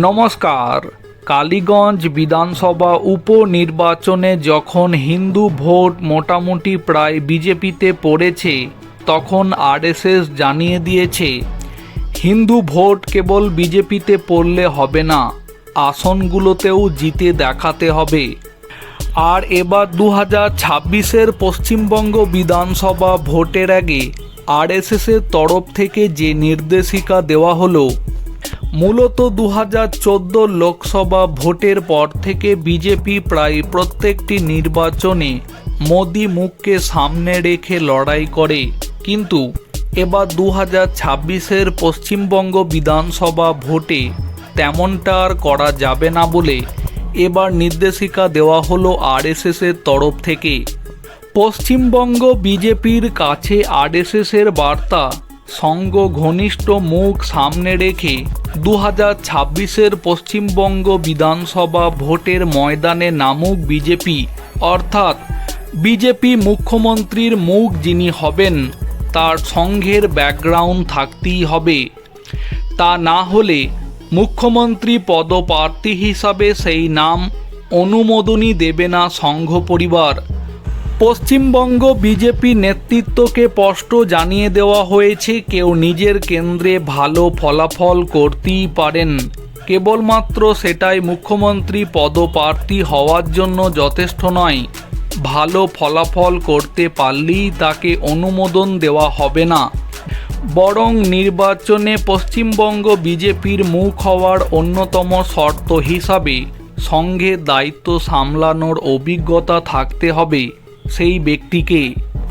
নমস্কার। কালীগঞ্জ বিধানসভা উপনির্বাচনে যখন হিন্দু ভোট মোটামুটি প্রায় বিজেপিতে পড়েছে, তখন আরএসএস জানিয়ে দিয়েছে, হিন্দু ভোট কেবল বিজেপিতে পড়লে হবে না, আসনগুলোতেও জিতে দেখাতে হবে। আর এবার দু হাজার ছাব্বিশের পশ্চিমবঙ্গ বিধানসভা ভোটের আগে আরএসএসের তরফ থেকে যে নির্দেশিকা দেওয়া হলো মূলত দু হাজার চোদ্দ লোকসভা ভোটের পর থেকে বিজেপি প্রায় প্রত্যেকটি নির্বাচনে মোদি মুখকে সামনে রেখে লড়াই করে। কিন্তু এবার দু হাজার ছাব্বিশের পশ্চিমবঙ্গ বিধানসভা ভোটে তেমনটা আর করা যাবে না বলে এবার নির্দেশিকা দেওয়া হলো আরএসএসের তরফ থেকে। পশ্চিমবঙ্গ বিজেপির কাছে আরএসএসের বার্তা সঙ্গ ঘনিষ্ঠ মুখ সামনে রেখে দু হাজার ছাব্বিশের পশ্চিমবঙ্গ বিধানসভা ভোটের ময়দানে নামুক বিজেপি, অর্থাৎ বিজেপি মুখ্যমন্ত্রীর মুখ যিনি হবেন, তার সঙ্ঘের ব্যাকগ্রাউন্ড থাকতেই হবে। তা না হলে মুখ্যমন্ত্রী পদপ্রার্থী হিসাবে সেই নাম অনুমোদনই দেবে না সংঘ পরিবার। পশ্চিমবঙ্গ বিজেপি নেতৃত্বকে স্পষ্ট জানিয়ে দেওয়া হয়েছে, কেউ নিজের কেন্দ্রে ভালো ফলাফল করতেই পারেন। কেবলমাত্র সেটাই মুখ্যমন্ত্রী পদপ্রার্থী হওয়ার জন্য যথেষ্ট নয়। ভালো ফলাফল করতে পারলেই তাকে অনুমোদন দেওয়া হবে না। বরং নির্বাচনে পশ্চিমবঙ্গ বিজেপির মুখ হওয়ার অন্যতম শর্ত হিসাবে সঙ্গে দায়িত্ব সামলানোর অভিজ্ঞতা থাকতে হবে। সেই ব্যক্তিকে